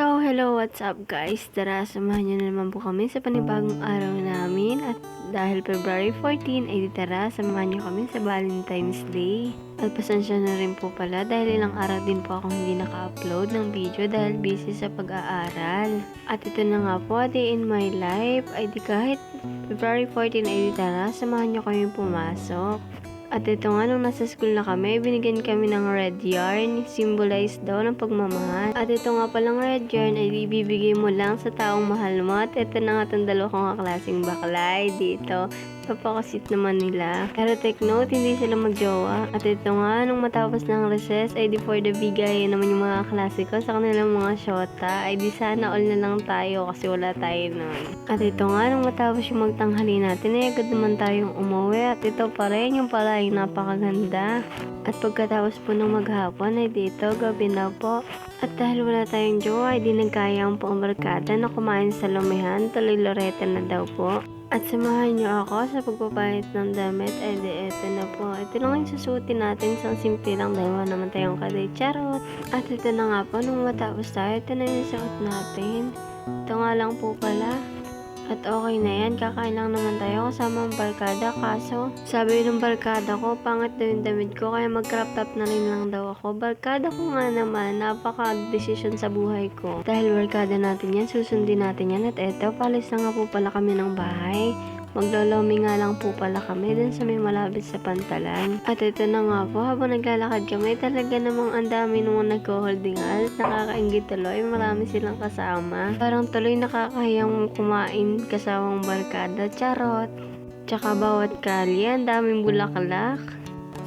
So, hello, what's up guys? Tara, samahan niyo na naman po kami sa panibagong araw namin at dahil February 14 ay tara, samahan niyo kami sa Valentine's Day. At pasensya na rin po pala dahil ilang araw din po akong hindi naka-upload ng video dahil busy sa pag-aaral. At ito na nga po, day in my life ay di kahit February 14 ay tara, samahan niyo kami pumasok. At ito nga, nung nasa school na kami, binigyan kami ng red yarn, symbolize daw ng pagmamahal. At ito nga palang red yarn ay ibibigay mo lang sa taong mahal mo. At ito na nga itong dalawa kong kaklaseng baklay dito. Napakasit naman nila. Pero take note, hindi sila magjowa. At ito nga, nung matapos ng recess, ay di for the bigay naman yung mga klase ko sa kanilang mga shota. Ay di sana all na lang tayo kasi wala tayo nun. At ito nga, nung matapos yung magtanghali natin, ay agad naman tayong umuwi. At ito pa rin, yung pala ay napakaganda. At pagkatapos po ng maghapon, ay dito, gabi na po. At dahil wala tayong jowa, ay di nagkaya ang barkada na kumain sa lumihan, tuloy loreta na daw po. At samahan niyo ako sa pagpapalit ng damit, ay di eto na po. Ito lang yung susutin natin, isang simple lang dahil wala naman tayong kaday charot. At ito na nga po, nung matapos tayo, ito na yung suot natin. Ito nga lang po pala. At okay na yan, kakain lang naman tayo kasama ang barkada kaso sabi ng barkada ko, pangit daw yung damit ko kaya mag-crop top na rin lang daw ako. Barkada ko nga naman, napaka-decision sa buhay ko. Dahil barkada natin yan, susundin natin yan at eto, palis na nga po pala kami ng bahay. Maglolomi nga lang po pala kami dun sa may malapit sa pantalan. At ito na nga po, habang naglalakad kami, talaga namang ang dami nung nag-holding hands. Nakakaingit tuloy, marami silang kasama. Parang tuloy nakakahiyang kumain kasawang barkada. Charot! Tsaka bawat kalye, ang daming bulaklak.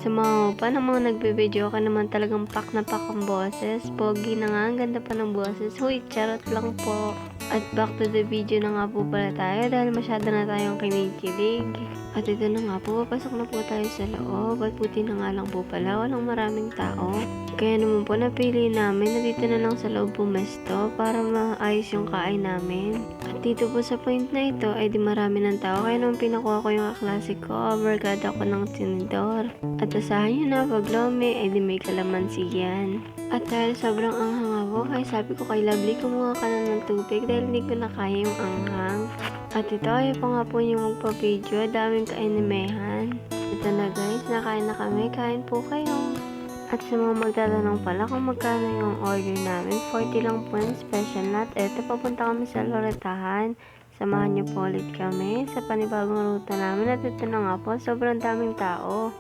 Sa mga pa ng mga nagbibideo ka naman talagang pak na pak ang boses. Pogi na nga, ang ganda pa ng boses. Huy, charot lang po. At back to the video na nga po pala tayo dahil masyado na tayong kinikilig. At ito na nga po, papasok na po tayo sa loob. At puti na nga lang po pala, walang maraming tao. Kaya naman po napili namin na dito na lang sa loob pumesto para maayos yung kain namin. At dito po sa point na ito ay di marami ng tao kaya naman pinakuha ko yung kaklase ko, overgad ako ng tinidor. At asahan nyo na pag lomi ay di may kalamansi yan. At dahil sobrang anghang ako, kaya sabi ko kay Lovely kumuha ka na ng tubig dahil hindi ko na kaya yung anghang. At ito ay pa nga po yung magpa-video, daming kainimehan. Ito na guys, nakain na kami, kain po kayo. At sa mga magtatanong pala kung magkano yung order namin, 40 lang po yung special nut. Eto, papunta kami sa Loretahan. Samahan niyo po ulit kami sa panibagong ruta namin. At ito na nga po, sobrang daming tao.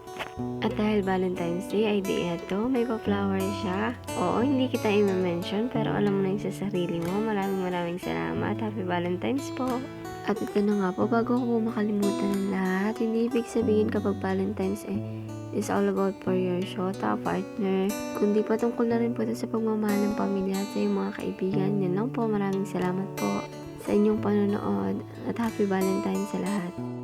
At dahil Valentine's Day ay di eto, may pa-flower siya. Oo, hindi kita i-mention pero alam mo na yung sa sarili mo. Maraming maraming salamat. Happy Valentine's po. At ito na nga po, bago ko po makalimutan ng lahat, hindi ibig sabihin kapag Valentine's eh, is all about for your shota, partner. Kundi pa tungkol na rin po ito sa pagmamahal ng pamilya at sa iyong mga kaibigan. Yan lang po, maraming salamat po sa inyong panonood at happy Valentine's sa lahat.